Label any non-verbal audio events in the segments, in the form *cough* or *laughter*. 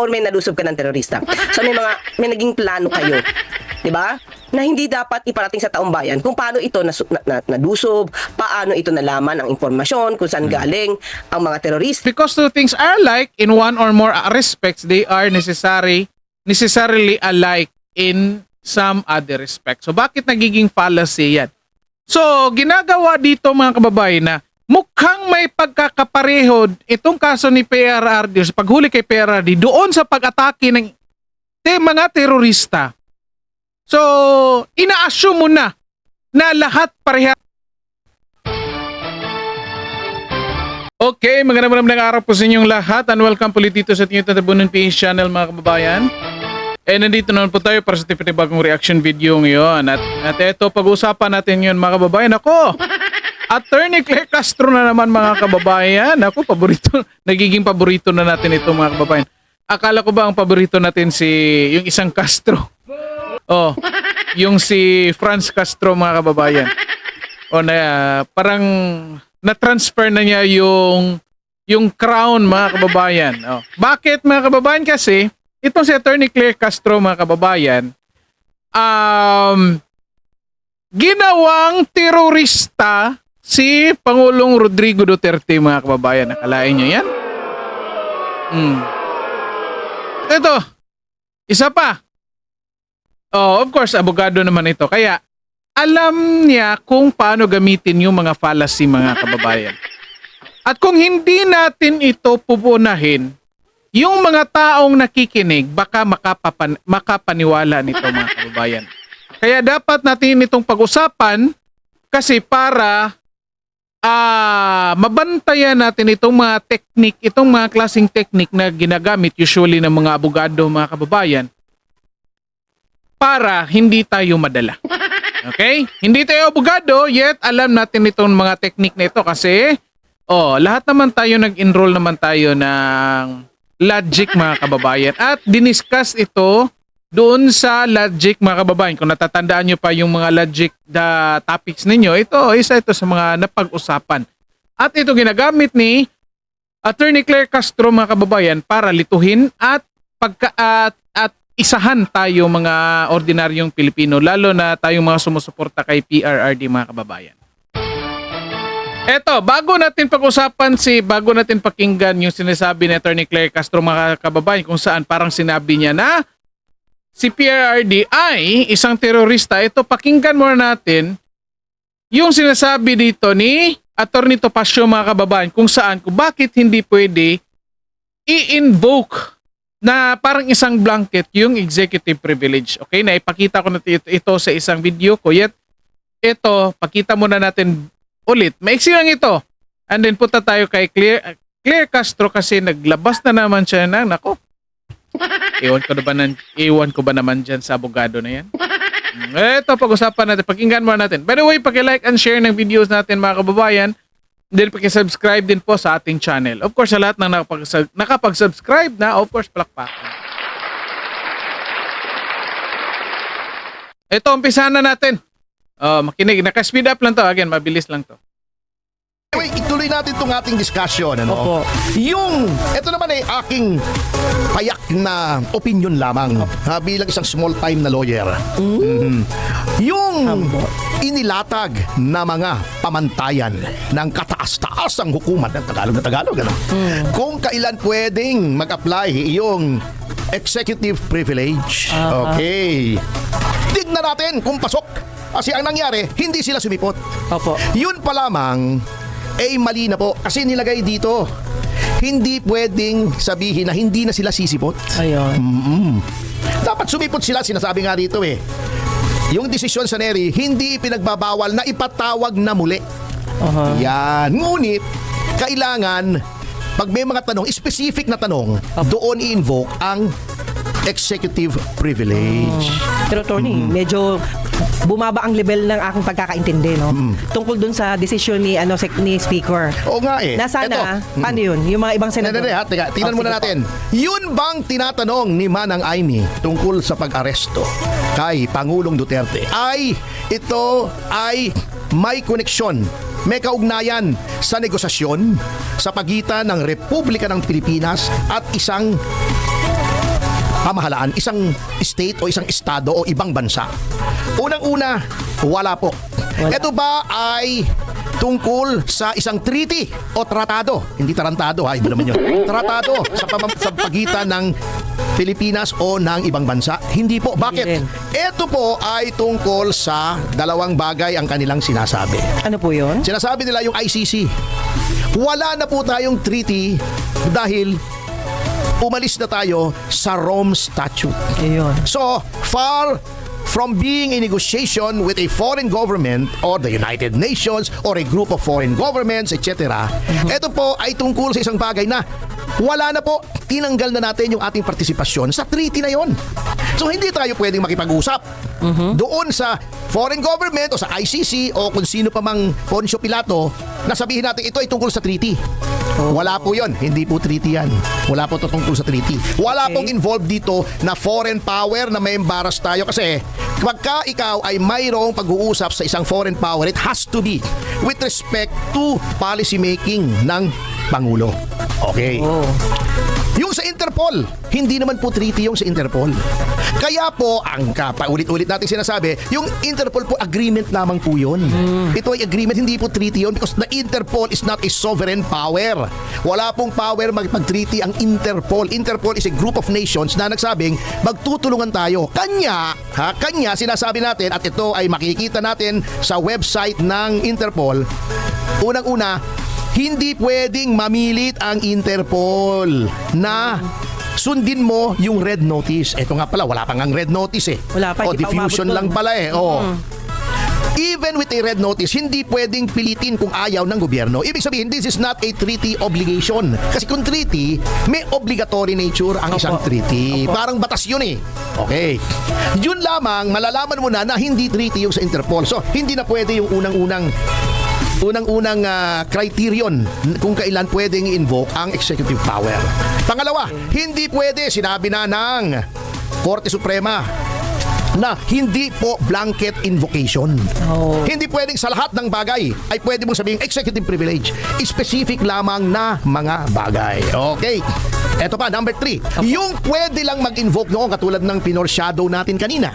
or may nalusob ka ng terorista. So may mga may naging plano kayo, 'di ba? Na hindi dapat iparating sa taong bayan kung paano ito nasu- na, na, nalusob, paano ito nalaman ang impormasyon, kung saan galing ang mga terorista. Because two things are alike in one or more respects, they are necessary necessarily alike in some other respects. So bakit nagiging fallacy yan? So ginagawa dito mga kababayan na mukhang may pagkakapareho itong kaso ni PRRD sa paghuli kay PRRD doon sa pag-atake ng te mga terorista. So, ina-assume mo na na lahat pareha Okay, magandang magandang araw po sa inyong lahat and welcome po dito sa ating YouTube Tabunan PH channel mga kababayan. Eh nandito naman po tayo para sa tipid bagong reaction video ngayon. At, at ito, pag-uusapan natin ngayon mga kababayan. Ako, Attorney Claire Castro na naman mga kababayan. Ako, paborito, *laughs* nagiging paborito na natin ito mga kababayan. Akala ko ba ang paborito natin si yung isang Castro? Oh, yung si Franz Castro mga kababayan. O na parang na-transfer na niya yung yung crown mga kababayan. Oh. Bakit mga kababayan kasi itong si Attorney Claire Castro mga kababayan um ginawang terorista si Pangulong Rodrigo Duterte mga kababayan. Nakalain niyo yan? Hmm. Ito, isa pa. Oh, of course, abogado naman ito. Kaya alam niya kung paano gamitin yung mga fallacy mga kababayan. At kung hindi natin ito pupunahin, yung mga taong nakikinig baka makapapan, makapaniwala nito mga kababayan. Kaya dapat natin itong pag-usapan kasi para ah mabantayan natin itong mga teknik, itong mga klaseng teknik na ginagamit usually ng mga abogado mga kababayan para hindi tayo madala. Okay? Hindi tayo abogado, yet alam natin itong mga teknik na ito kasi oh, lahat naman tayo nag-enroll naman tayo ng logic mga kababayan at diniscuss ito doon sa logic mga kababayan. Kung natatandaan nyo pa yung mga logic the topics ninyo, ito, isa ito sa mga napag-usapan. At ito ginagamit ni Attorney Claire Castro mga kababayan para lituhin at pagka at, at isahan tayo mga ordinaryong Pilipino lalo na tayong mga sumusuporta kay PRRD mga kababayan. Eto, bago natin pag-usapan si bago natin pakinggan yung sinasabi ni Attorney Claire Castro mga kababayan kung saan parang sinabi niya na si PRRD ay isang terorista. Ito, pakinggan muna natin yung sinasabi dito ni Attorney Topacio mga kababayan kung saan, kung bakit hindi pwede i-invoke na parang isang blanket yung executive privilege. Okay, na ipakita ko na ito, ito sa isang video ko. Yet, ito, pakita muna natin ulit. Maiksi lang ito. And then punta tayo kay Claire, Claire Castro kasi naglabas na naman siya ng, nako, Iwan ko na ba nan, iwan ko ba naman dyan sa abogado na yan? Mm, Ito, pag-usapan natin. Pakinggan muna natin. By the way, paki-like and share ng videos natin mga kababayan. Then paki-subscribe din po sa ating channel. Of course, sa lahat ng nakapag- nakapag-subscribe na, of course, palakpakan. Ito, umpisahan na natin. Oh, makinig. Naka-speed up lang to. Again, mabilis lang to. Anyway, ituloy natin itong ating discussion. Ano? Opo. Yung, ito naman ay aking payak na opinion lamang ha, bilang isang small-time na lawyer. Mhm. Yung inilatag na mga pamantayan ng kataas-taasang hukuman ng Tagalog na Tagalog. Ano? Kung kailan pwedeng mag-apply yung executive privilege. Okay. Tignan natin kung pasok. Kasi ang nangyari, hindi sila sumipot. Opo. Yun pa lamang, eh mali na po. Kasi nilagay dito, hindi pwedeng sabihin na hindi na sila sisipot. Ayun. Mm. Dapat sumipot sila, sinasabi nga dito eh. Yung desisyon sa Neri, hindi pinagbabawal na ipatawag na muli. Aha. Yan. Ngunit, kailangan, pag may mga tanong, specific na tanong, doon i-invoke ang executive privilege. Pero Tony, Mm-hmm. medyo bumaba ang level ng aking pagkakaintindi, no? Mm. Tungkol dun sa desisyon ni ano sek- ni speaker. Oo nga eh. Na sana, Eto. paano yun? Yung mga ibang senador. hindi, ha, teka, tingnan Oh, muna sige natin. Yun bang tinatanong ni Manang Aimee tungkol sa pag-aresto kay Pangulong Duterte ay ito ay may koneksyon, may kaugnayan sa negosasyon sa pagitan ng Republika ng Pilipinas at isang pamahalaan, isang state o isang estado o ibang bansa? Unang-una, wala po. Wala. Ito ba ay tungkol sa isang treaty o tratado? Hindi tarantado ha, iba naman yun. *laughs* Tratado sa, pamam- sa pagitan ng Pilipinas o ng ibang bansa? Hindi po. Bakit? Ito po ay tungkol sa dalawang bagay ang kanilang sinasabi. Ano po yun? Sinasabi nila yung ICC. Wala na po tayong treaty dahil umalis na tayo sa Rome Statute. Ayun. So, far from being a negotiation with a foreign government or the United Nations or a group of foreign governments, etc., ito po ay tungkol sa isang bagay na wala na po, tinanggal na natin yung ating partisipasyon sa treaty na yon. So, hindi tayo pwedeng makipag-usap doon sa foreign government o sa ICC o kung sino pa mang Poncio Pilato na sabihin natin ito ay tungkol sa treaty. Wala po yon, hindi po treaty yan. Wala po to tungkol sa treaty. Wala Okay. pong involved dito na foreign power na may embarrass tayo kasi pagka ikaw ay mayroong pag-uusap sa isang foreign power, it has to be with respect to policy making ng Pangulo. Okay. Oh. Yung sa Interpol, hindi naman po treaty yung sa Interpol. Kaya po, ang paulit-ulit natin sinasabi, yung Interpol po agreement lamang po yun. Ito ay agreement, hindi po treaty yun because the Interpol is not a sovereign power. Wala pong power magpag-treaty ang Interpol. Interpol is a group of nations na nagsabing magtutulungan tayo. Kanya, ha, kanya sinasabi natin at ito ay makikita natin sa website ng Interpol. Unang-una, hindi pwedeng mamilit ang Interpol na sundin mo yung red notice. Ito nga pala, wala pang ang red notice eh. Wala pa, O, pa diffusion lang dun. pala eh. Oh. Even with a red notice, hindi pwedeng pilitin kung ayaw ng gobyerno. Ibig sabihin, this is not a treaty obligation. Kasi kung treaty, may obligatory nature ang Opo. isang treaty. Opo. Parang batas yun eh. Okay. Yun lamang, malalaman mo na na hindi treaty yung sa Interpol. So, hindi na pwede yung unang-unang unang-unang ah, criterion kung kailan pwedeng invoke ang executive power. Pangalawa, hindi pwede, sinabi na ng Korte Suprema na hindi po blanket invocation. Oh. Hindi pwedeng sa lahat ng bagay ay pwede mong sabihin executive privilege. Specific lamang na mga bagay. Okay. Eto pa, number three. Yung pwede lang mag-invoke noon katulad ng pinorsyado natin kanina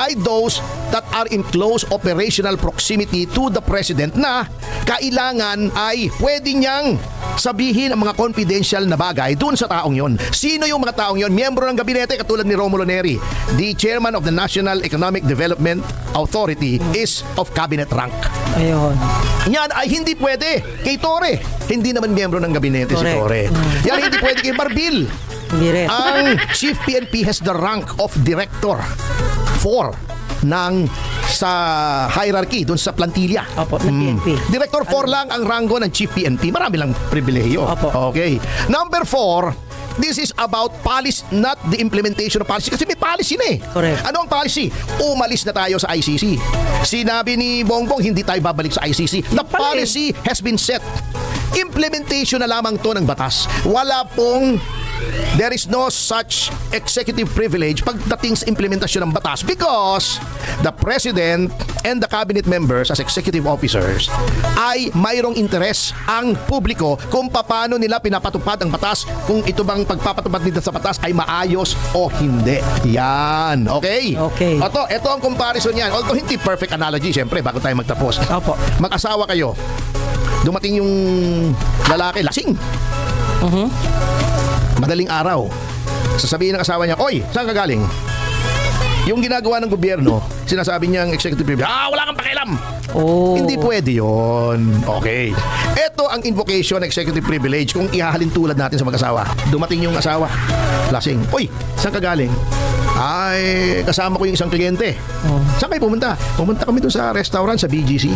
ay those that are in close operational proximity to the President na kailangan ay pwede niyang sabihin ang mga confidential na bagay doon sa taong yon. Sino yung mga taong yon? Miyembro ng gabinete katulad ni Romulo Neri. The chairman of the National Economic Development Authority is of cabinet rank. Ayun. Yan ay hindi pwede kay Tore. Hindi naman miyembro ng gabinete si Correct. Tore. Yan hindi pwede kay Barbil. Hindi rin. Ang Chief PNP has the rank of Director 4 ng sa hierarchy doon sa plantilla. Opo, ng PNP. Director 4 lang ang ranggo ng Chief PNP. Marami lang pribilehiyo. Opo. Okay. Number 4, this is about policy, not the implementation of policy. Kasi may policy na eh. Correct. Ano ang policy? Umalis na tayo sa ICC. Sinabi ni Bongbong, hindi tayo babalik sa ICC. The policy has been set. Implementation na lamang to ng batas. Wala pong There is no such executive privilege pagdating sa implementasyon ng batas because the President and the cabinet members as executive officers ay mayroong interes ang publiko kung paano nila pinapatupad ang batas kung ito bang pagpapatupad nila sa batas ay maayos o hindi. Yan. Okay? Okay. Ito, ito ang comparison yan. Although hindi perfect analogy, syempre, bago tayo magtapos. Opo. Mag-asawa kayo. Dumating yung lalaki, lasing. Madaling araw. Sasabihin ng asawa niya, Oy, saan ka galing? Yung ginagawa ng gobyerno, sinasabi niyang executive privilege, ah, wala kang pakialam. Oh. Hindi pwede yon. Okay. Ito ang invocation executive privilege kung ihahalin tulad natin sa mag-asawa. Dumating yung asawa, lasing. Oy, saan ka galing? Ay, kasama ko yung isang kliyente. Oh. Saan kayo pumunta? Pumunta kami doon sa restaurant sa BGC.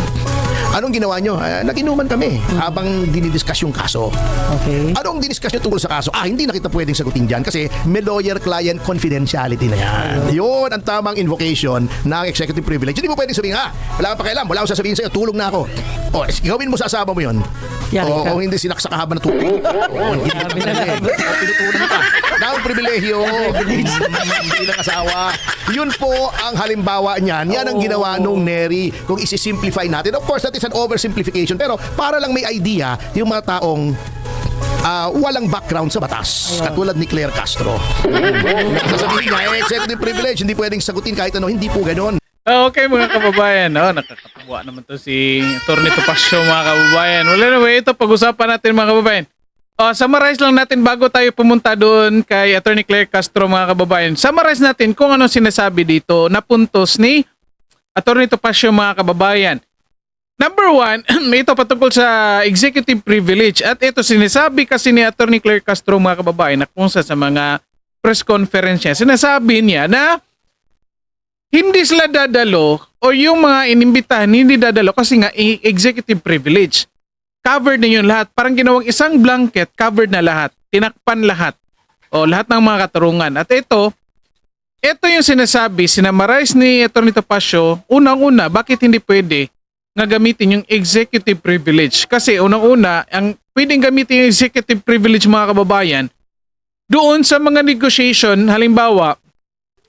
Anong ginawa nyo? Ah, nag-inuman kami habang dinidiscuss yung kaso. Okay. Anong diniscuss nyo tungkol sa kaso? Ah, hindi na kita pwedeng sagutin dyan kasi may lawyer-client confidentiality na yan. Yun ang tamang invocation ng executive privilege. Hindi mo pwedeng sabihin, ha, wala kang pakialam, wala akong sasabihin sa'yo, tulong na ako. O, gawin mo sa asawa mo yun. Yari o, ka. kung hindi sinaksa ka habang natutulog. O, hindi ka pwede. O, Tinutunan ka. Dahil pribilehyo. *laughs* Hindi ng asawa. Yun po ang halimbawa niyan. Yan ang ginawa nung Neri. Kung isi-simplify natin. Of course, that is an oversimplification. Pero para lang may idea, yung mga taong ah, walang background sa batas. Katulad ni Claire Castro. Sasabihin niya, eh, executive privilege, hindi pwedeng sagutin kahit ano. Hindi po ganon. Ah, Okay mga kababayan, oh, nakakatawa naman to si Atty. Topacio mga kababayan. Wala na way, ito pag-usapan natin mga kababayan. Oh, summarize lang natin bago tayo pumunta doon kay Attorney Claire Castro mga kababayan. Summarize natin kung ano sinasabi dito na puntos ni Attorney Topacio mga kababayan. Number one, *clears throat* ito patungkol sa executive privilege. At ito sinasabi kasi ni Attorney Claire Castro mga kababayan na kung sa mga press conference niya, sinasabi niya na hindi sila dadalo o yung mga inimbitahan hindi dadalo kasi nga executive privilege. Covered na yun lahat. Parang ginawang isang blanket, covered na lahat. Tinakpan lahat. O lahat ng mga katarungan. At ito, ito yung sinasabi, sinamarize ni Atty. Topacio, unang-una, bakit hindi pwede nga gamitin yung executive privilege? Kasi unang-una, ang pwedeng gamitin yung executive privilege mga kababayan, doon sa mga negotiation, halimbawa,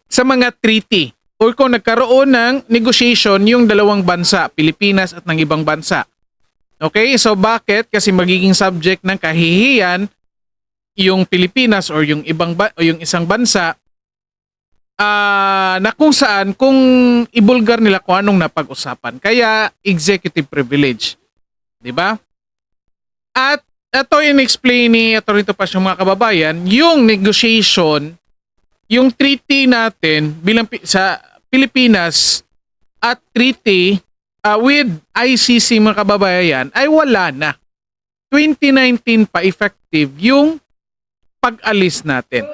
sa mga treaty or kung nagkaroon ng negotiation yung dalawang bansa, Pilipinas at ng ibang bansa. Okay? So bakit? Kasi magiging subject ng kahihiyan yung Pilipinas or yung ibang ba- o yung isang bansa ah na kung saan kung ibulgar nila kung anong napag-usapan. Kaya executive privilege. 'Di ba? At ito yung explain ni Atty. Topas yung mga kababayan, yung negotiation yung treaty natin bilang sa Pilipinas at treaty uh, with ICC mga kababayan ay wala na. 2019 pa effective yung pag-alis natin.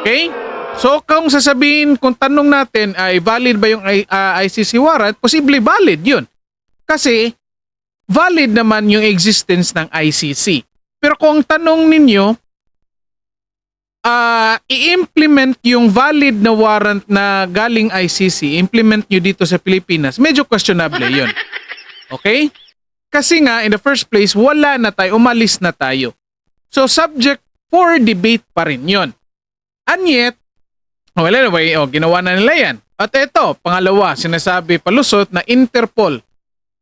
Okay? So kung sasabihin, kung tanong natin ay valid ba yung uh, ICC warrant, posible valid yun. Kasi valid naman yung existence ng ICC. Pero kung tanong ninyo, ah i-implement yung valid na warrant na galing ICC, implement nyo dito sa Pilipinas, medyo questionable yun. *laughs* Okay? Kasi nga, in the first place, wala na tayo, umalis na tayo. So, subject for debate pa rin yun. And yet, well anyway, oh, ginawa na nila yan. At ito, pangalawa, sinasabi palusot na Interpol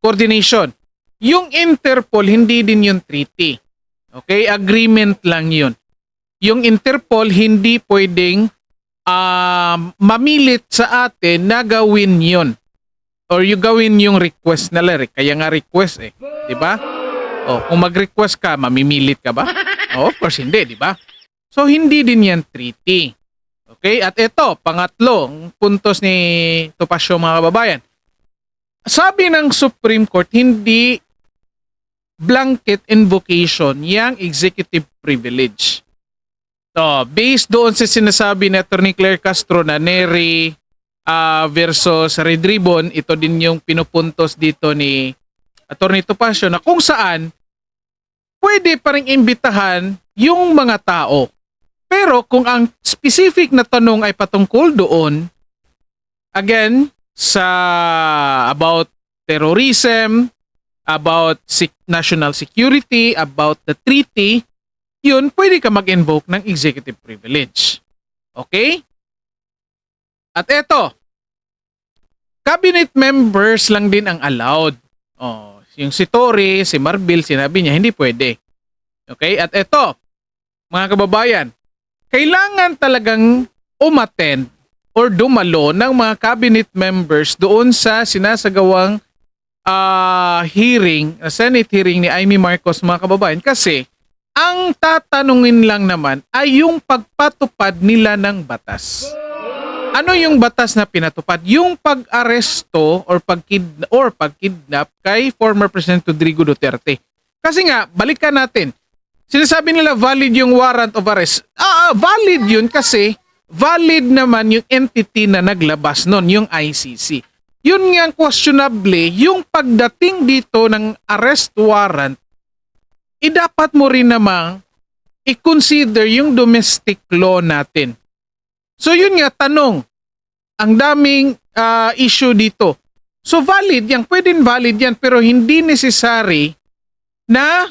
coordination. Yung Interpol, hindi din yung treaty. Okay? Agreement lang yun yung Interpol hindi pwedeng um, mamilit sa atin na gawin yun. Or yung gawin yung request nila. eh. Kaya nga request eh. Ba? O, kung mag-request ka, mamimilit ka ba? O, of course hindi, di ba? So, hindi din yan treaty. Okay? At ito, pangatlo, ang puntos ni Topacio mga kababayan. Sabi ng Supreme Court, hindi blanket invocation yang executive privilege. So, based doon sa sinasabi ni Attorney Claire Castro na Neri ah, versus Red Ribbon, ito din yung pinupuntos dito ni Attorney Topacio na kung saan pwede pa rin imbitahan yung mga tao. Pero kung ang specific na tanong ay patungkol doon, again, sa about terrorism, about national security, about the treaty, yun, pwede ka mag-invoke ng executive privilege. Okay? At eto, cabinet members lang din ang allowed. Oh, yung si Tory, si Marbil, sinabi niya, hindi pwede. Okay? At eto, mga kababayan, kailangan talagang umattend or dumalo ng mga cabinet members doon sa sinasagawang ah, hearing, uh, Senate hearing ni Amy Marcos mga kababayan kasi ang tatanungin lang naman ay yung pagpatupad nila ng batas. Ano yung batas na pinatupad? Yung pag-aresto or pagkid or pagkidnap kay former President Rodrigo Duterte. Kasi nga, balikan natin. Sinasabi nila valid yung warrant of arrest. Ah, ah, valid yun kasi valid naman yung entity na naglabas nun, yung ICC. Yun nga questionable, yung pagdating dito ng arrest warrant eh dapat mo rin namang i-consider yung domestic law natin. So yun nga, tanong. Ang daming ah, issue dito. So valid yan, pwedeng valid yan, pero hindi necessary na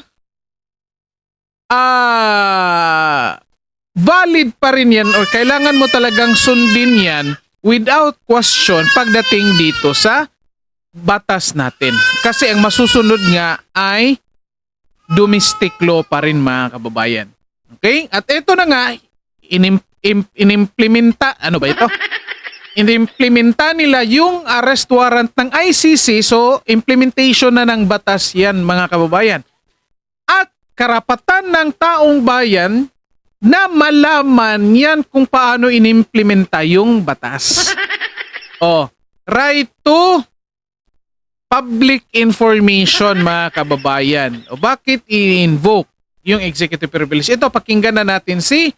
ah valid pa rin yan or kailangan mo talagang sundin yan without question pagdating dito sa batas natin. Kasi ang masusunod nga ay domestic law pa rin mga kababayan. Okay? At ito na nga, inim, im- inimplementa, ano ba ito? *laughs* Inimplementa nila yung arrest warrant ng ICC, so implementation na ng batas yan mga kababayan. At karapatan ng taong bayan na malaman yan kung paano inimplementa yung batas. *laughs* oh, right to public information mga kababayan. O bakit i-invoke yung executive privilege? Ito, pakinggan na natin si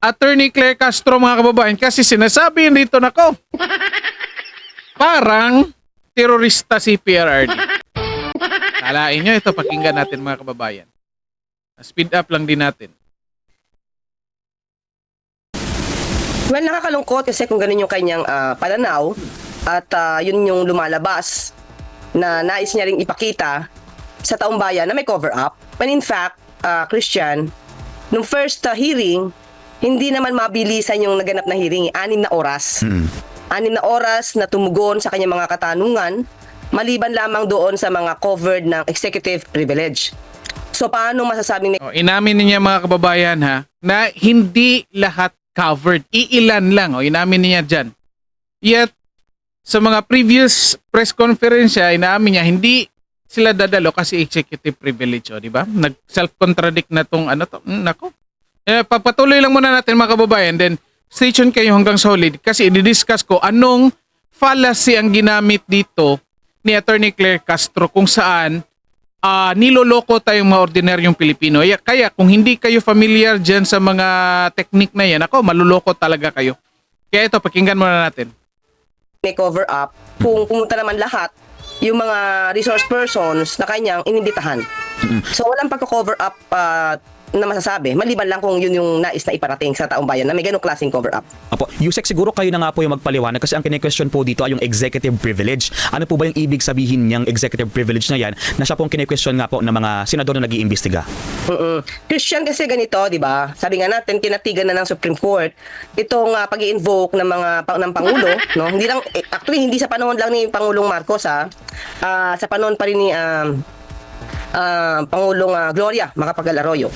Attorney Claire Castro mga kababayan kasi sinasabi dito na ko parang terorista si PRRD. Kalain nyo, ito pakinggan natin mga kababayan. Speed up lang din natin. Well, nakakalungkot kasi kung ganun yung kanyang ah, pananaw at ah, yun yung lumalabas na nais niya ring ipakita sa taong bayan na may cover up. When in fact, ah, Christian, nung first ah, hearing, hindi naman mabilisan yung naganap na hearing, eh. anim na oras. Anim na oras na tumugon sa kanyang mga katanungan, maliban lamang doon sa mga covered ng executive privilege. So paano masasabing may O, inamin niya mga kababayan ha, na hindi lahat covered. Iilan lang. O, inamin niya dyan. Yet, sa mga previous press conference siya, inamin niya, hindi sila dadalo kasi executive privilege. O, di ba? Nag-self-contradict na tong ano to. Hmm, nako. Eh, papatuloy lang muna natin mga kababayan. Then, stay tuned kayo hanggang solid kasi i-discuss ko anong fallacy ang ginamit dito ni Attorney Claire Castro kung saan ah niloloko tayong mga ordinaryong Pilipino. Kaya kung hindi kayo familiar dyan sa mga technique na yan, ako, maluloko talaga kayo. Kaya ito, pakinggan muna natin. May cover up kung pumunta naman lahat yung mga resource persons na kanyang inibitahan. So walang pagko-cover up ah, na masasabi, maliban lang kung yun yung nais na iparating sa taong bayan na may ganong klaseng cover up. Apo, Yusek, siguro kayo na nga po yung magpaliwanag kasi ang kine-question po dito ay yung executive privilege. Ano po ba yung ibig sabihin niyang executive privilege na yan na siya pong kine-question nga po ng mga senador na nag-iimbestiga? Mm-mm. Christian kasi ganito, 'di ba? Sabi nga natin kinatigan na ng Supreme Court itong uh, pag-invoke ng mga pang- ng pangulo, no? Hindi lang eh, actually hindi sa panahon lang ni Pangulong Marcos ha. Ah, sa panahon pa rin ni um, ah, Pangulong ah, Gloria Macapagal Arroyo.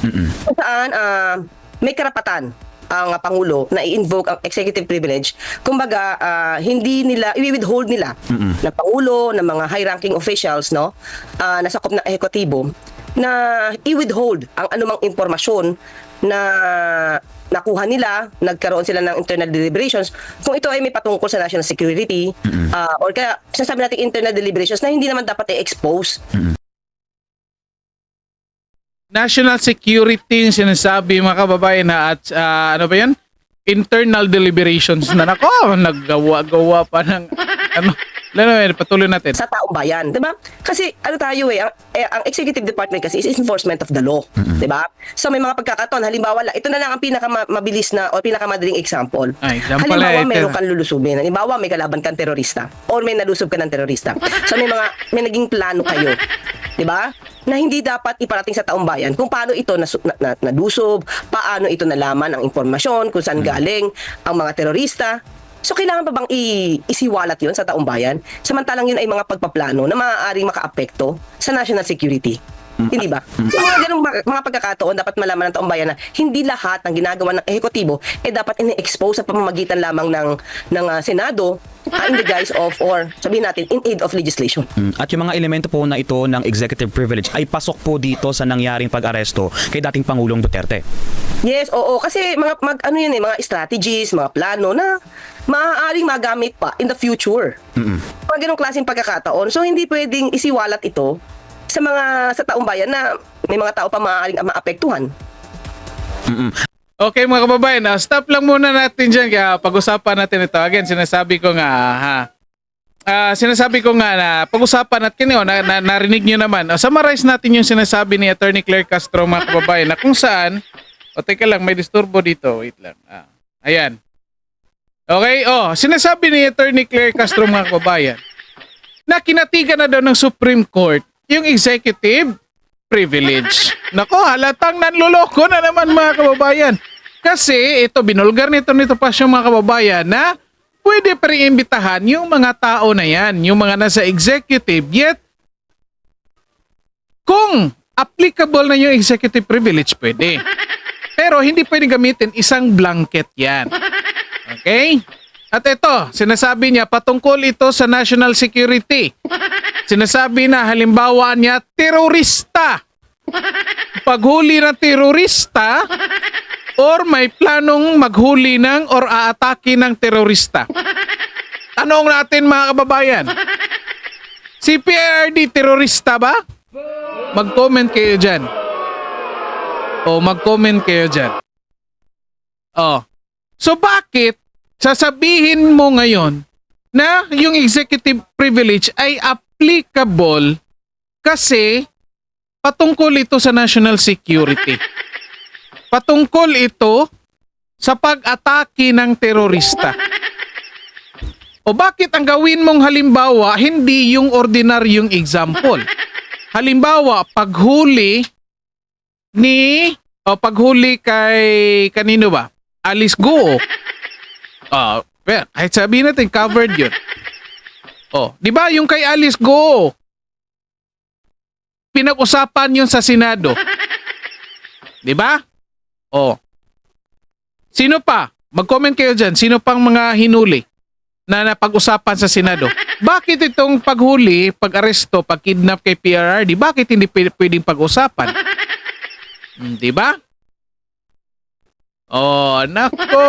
Kung saan ah, may karapatan ang ah, Pangulo na i-invoke ang executive privilege. Kumbaga, ah, hindi nila, i-withhold nila ng Pangulo, ng mga high-ranking officials, no, ah, na sakop ng ehekutibo, na i-withhold ang anumang impormasyon na nakuha nila, nagkaroon sila ng internal deliberations, kung ito ay may patungkol sa national security, ah, or kaya sinasabi natin internal deliberations na hindi naman dapat i-expose National security yung sinasabi mga kababayan na at ah, ano ba yan? Internal deliberations na nako, naggawa-gawa pa ng ano. Lalo, patuloy natin. sa taong bayan, 'di ba? Kasi ano tayo eh, ang, eh, ang executive department kasi is enforcement of the law, 'di ba? So may mga pagkakataon, halimbawa, la- ito na lang ang pinakamabilis na o pinakamadaling example. Ah, example halimbawa, eh, ito. kang lulusubin. Halimbawa, may kalaban kang terorista or may nalusob ka ng terorista. So may mga may naging plano kayo, 'di ba? Na hindi dapat iparating sa taong bayan kung paano ito nasu- na, na, nadusob, paano ito nalaman ang impormasyon, kung saan galing ang mga terorista. So kailangan pa bang i- isiwalat 'yon sa taong bayan? Samantalang 'yun ay mga pagpaplano na maaaring makaapekto sa national security. Hindi ba? So mga ganung mga, pagkakataon dapat malaman ng taong bayan na hindi lahat ng ginagawa ng ehekutibo eh dapat ini-expose sa pamamagitan lamang ng ng ah, Senado ah, in the guise of or sabihin natin in aid of legislation. Mm, At yung mga elemento po na ito ng executive privilege ay pasok po dito sa nangyaring pag-aresto kay dating Pangulong Duterte. Yes, oo kasi mga mag ano yan eh mga strategies, mga plano na maaaring magamit pa in the future. Mga ganong klaseng pagkakataon. So hindi pwedeng isiwalat ito sa mga sa taong bayan na may mga tao pa maaaring maapektuhan. Okay mga kababayan, ah, stop lang muna natin dyan kaya pag-usapan natin ito. Again, sinasabi ko nga ha. Ah, sinasabi ko nga na pag-usapan natin yun, na, na, narinig nyo naman. Uh, summarize natin yung sinasabi ni Attorney Claire Castro mga kababayan na kung saan, o teka lang, may disturbo dito. Wait lang. Ah, ayan. Okay, oh, sinasabi ni Attorney Claire Castro mga kababayan na kinatigan na daw ng Supreme Court yung executive privilege. Nako, halatang nanloloko na naman mga kababayan. Kasi ito, binulgar nito nito pa yung mga kababayan na pwede pa rin imbitahan yung mga tao na yan, yung mga nasa executive. Yet, kung applicable na yung executive privilege, pwede. Pero hindi pwede gamitin isang blanket yan. Okay? At ito, sinasabi niya patungkol ito sa national security. Sinasabi na halimbawa niya terorista. Paghuli ng terorista or may planong maghuli ng or aatake ng terorista. Tanong natin mga kababayan. Si terorista ba? Mag-comment kayo dyan. O mag-comment kayo dyan. Oh. So bakit sasabihin mo ngayon na yung executive privilege ay applicable kasi patungkol ito sa national security. Patungkol ito sa pag-atake ng terorista. O bakit ang gawin mong halimbawa hindi yung ordinaryong example? Halimbawa, paghuli ni o paghuli kay kanino ba? Alice Go. Ah, well, kahit sabihin natin covered 'yun. *laughs* Oh, 'di ba yung kay Alice Go? Pinag-usapan 'yun sa Senado. *laughs* 'Di ba? Oh. Sino pa? Mag-comment kayo dyan. Sino pang mga hinuli na napag-usapan sa Senado? *laughs* Bakit itong paghuli, pag-aresto, pag-kidnap kay PRRD, bakit hindi pwede- pwedeng pag-usapan? Hmm, Di ba? Oh, nako!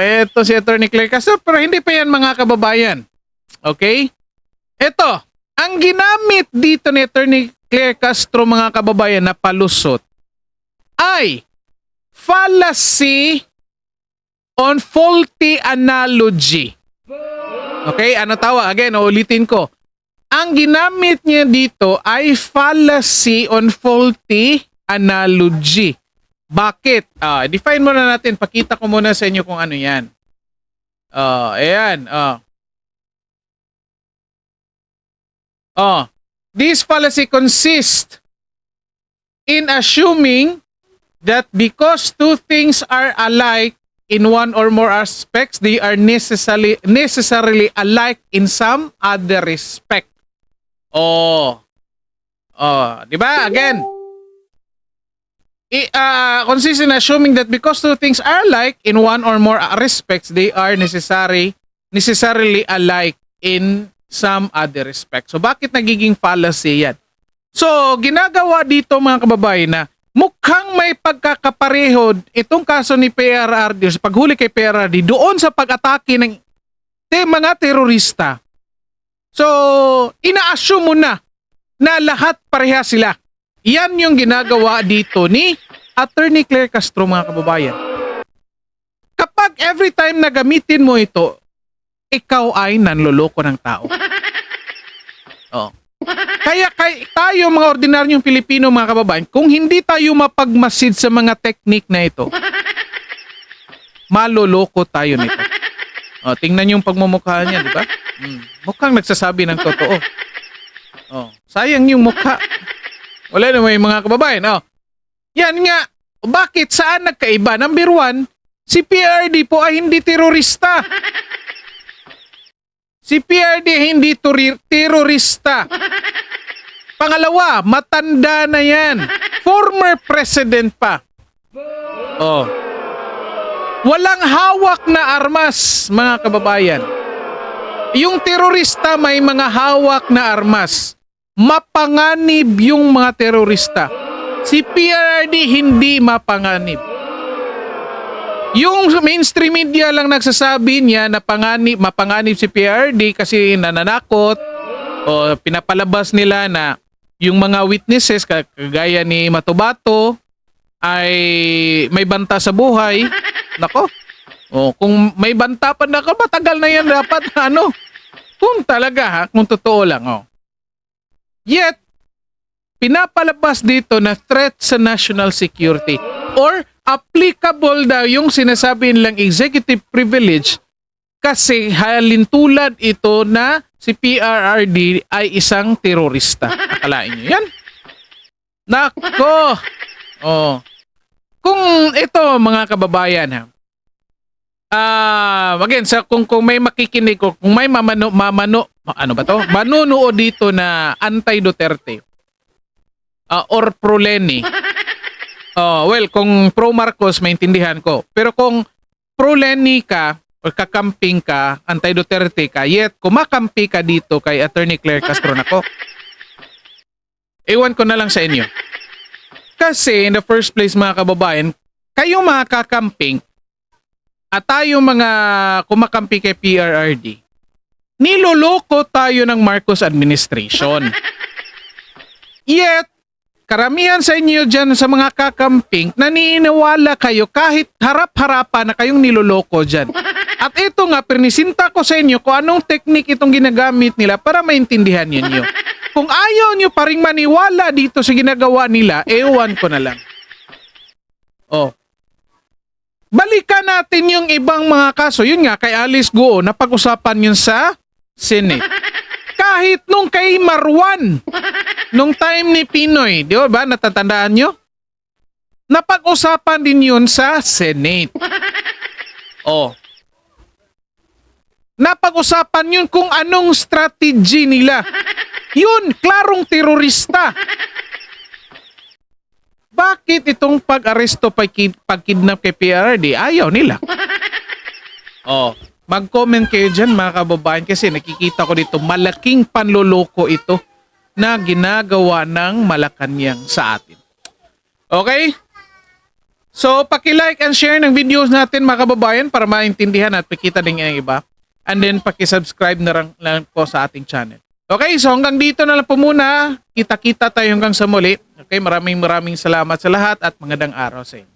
Ito si Attorney Claire Castro, pero hindi pa yan mga kababayan. Okay? Ito, ang ginamit dito ni Attorney Claire Castro mga kababayan na palusot ay fallacy on faulty analogy. Okay, ano tawa? Again, ulitin ko. Ang ginamit niya dito ay fallacy on faulty analogy. Bakit? Ah, define muna natin. Pakita ko muna sa inyo kung ano yan. Oh, ayan. Oh. Oh. This fallacy consists in assuming that because two things are alike in one or more aspects, they are necessarily necessarily alike in some other respect. Oh. Oh, 'di ba? Again. I, uh, consists in assuming that because two things are alike in one or more respects, they are necessary necessarily alike in some other respect. So bakit nagiging fallacy yan? So, ginagawa dito mga kababayan na mukhang may pagkakapareho itong kaso ni PRRD, sa paghuli kay PRRD, doon sa pag-atake ng te, mga terorista. So, ina-assume mo na na lahat pareha sila. Yan yung ginagawa dito ni Attorney Claire Castro mga kababayan. Kapag every time na gamitin mo ito, ikaw ay nanloloko ng tao. *laughs* Oh. Kaya kay tayo mga ordinaryong Pilipino mga kababayan, kung hindi tayo mapagmasid sa mga technique na ito, *laughs* maloloko tayo nito. Oh, tingnan yung pagmumukha niya, di ba? Hmm. Mukhang nagsasabi ng totoo. *laughs* Oh, sayang yung mukha. Wala naman yung mga kababayan. Oh. Yan nga. Bakit? Saan nagkaiba? Number one, si PRD po ay hindi terorista. Si PRD hindi terorista. Pangalawa, matanda na yan. Former president pa. Oh. Walang hawak na armas, mga kababayan. Yung terorista may mga hawak na armas. Mapanganib yung mga terorista. Si PRD hindi mapanganib. Yung mainstream media lang nagsasabi niya na panganib, mapanganib si PRD kasi nananakot o pinapalabas nila na yung mga witnesses ka- kagaya ni Matubato ay may banta sa buhay. Nako. O kung may banta pa na matagal na yan dapat ano. Kung talaga ha, kung totoo lang oh. Yet pinapalabas dito na threat sa national security or applicable daw yung sinasabi nilang executive privilege kasi halintulad ito na si PRRD ay isang terorista. Akalain niyo yan? Nako! Oh. Kung ito mga kababayan ha, Ah, again, sa kung kung may makikinig ko, kung may mamano mamano ano ba to? Manunood dito na anti-Duterte. ah, or pro Lenny. Oh, well, kung pro Marcos maintindihan ko. Pero kung pro Lenny ka or kakamping ka, anti-Duterte ka, yet kumakampi ka dito kay Attorney Claire Castro nako. Ewan ko na lang sa inyo. Kasi in the first place mga kababayan, kayo mga kakamping at tayo mga kumakampi kay PRRD, niloloko tayo ng Marcos administration. *laughs* Yet, karamihan sa inyo dyan sa mga kakamping, naniniwala kayo kahit harap-harapan na kayong niloloko dyan. *laughs* At ito nga, pernisinta ko sa inyo kung anong technique itong ginagamit nila para maintindihan ninyo. Kung ayaw nyo pa rin maniwala dito sa ginagawa nila, ewan ko na lang. Oh. Balikan natin yung ibang mga kaso. Yun nga, kay Alice Guo, napag-usapan yun sa Senate. Kahit nung kay Marwan, nung time ni Pinoy, di ba, natatandaan nyo? Napag-usapan din yun sa Senate. Oh. Napag-usapan yun kung anong strategy nila. Yun, klarong terorista. Bakit itong pag-aresto pag- pag-kidnap kay PRD, ayaw nila? *laughs* Oh, mag-comment kayo dyan mga kababayan kasi nakikita ko dito malaking panloloko ito na ginagawa ng Malacanang sa atin. Okay? So, paki-like and share ng videos natin mga kababayan para maintindihan at pakita din ang iba. And then, paki-subscribe na lang, lang po sa ating channel. Okay, so hanggang dito na lang po muna. Kita-kita tayo hanggang sa muli. Okay, maraming maraming salamat sa lahat at magandang araw sa inyo.